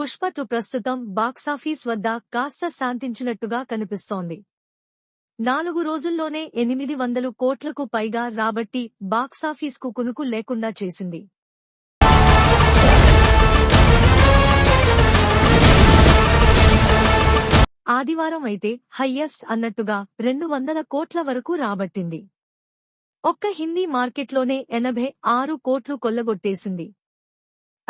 Pushpa to ప్రస్తుతం box office వద్ద కాస్త శాంతించినట్టుగా కనిపిస్తోంది. నాలుగు రోజుల్లోనే ఎనిమిది వందలు కోట్లకు పైగా రాబట్టి బాక్సాఫీస్కు కునుకు లేకుండా చేసింది. ఆదివారం అయితే హయ్యెస్ట్ అన్నట్టుగా రెండు వందల కోట్ల వరకు రాబట్టింది. ఒక్క హిందీ మార్కెట్లోనే ఎనభై ఆరు కోట్లు కొల్లగొట్టేసింది.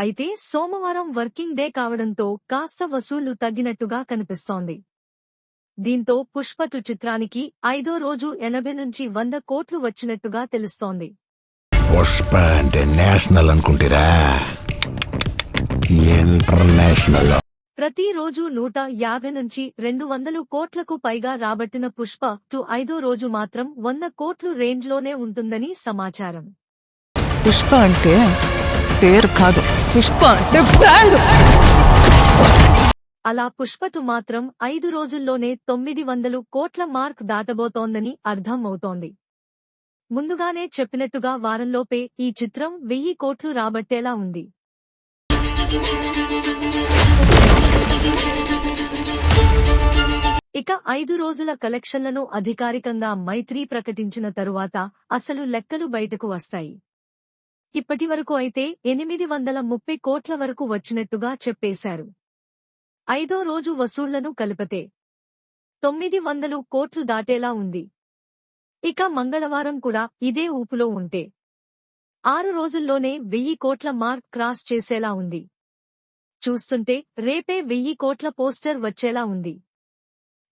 అయితే సోమవారం వర్కింగ్ డే కావడంతో కాస్త వసూళ్ళు తగ్గినట్టుగా కనిపిస్తోంది. దీంతో పుష్పటు చిత్రానికి ఐదో రోజు ఎనభై నుంచి వంద కోట్లు వచ్చినట్టుగా తెలుస్తోంది. పుష్ప అంటే నేషనల్ అనుకుంటారా? ఇంటర్నేషనల్. ప్రతిరోజు నూట యాభై నుంచి రెండు వందలు కోట్లకు పైగా రాబట్టిన పుష్ప టు ఐదో రోజు మాత్రం వంద కోట్లు రేంజ్లోనే ఉంటుందని సమాచారం. పుష్ప అంటే పేరు కాదు. పుష్ప అంటే బ్రాండ్ అలా పుష్పటు మాత్రం ఐదు రోజుల్లోనే తొమ్మిది వందలు కోట్ల మార్క్ దాటబోతోందని అర్థం అవుతోంది ముందుగానే చెప్పినట్టుగా వారంలోపే ఈ చిత్రం వెయ్యి కోట్లు రాబట్టేలా ఉంది. ఇక ఐదు రోజుల కలెక్షన్లను అధికారికంగా మైత్రి ప్రకటించిన తరువాత అసలు లెక్కలు బయటకు వస్తాయి. ఇప్పటివరకు అయితే ఎనిమిది వందల ముప్పై కోట్ల వరకు వచ్చినట్టుగా చెప్పేశారు. ఐదో రోజు వసూళ్ళను కలిపితే తొమ్మిది వందలు కోట్లు దాటేలా ఉంది. ఇక మంగళవారం కూడా ఇదే ఊపులో ఉంటే ఆరు రోజుల్లోనే వెయ్యి కోట్ల మార్క్ క్రాస్ చేసేలా ఉంది. చూస్తుంటే రేపే వెయ్యి కోట్ల పోస్టర్ వచ్చేలా ఉంది.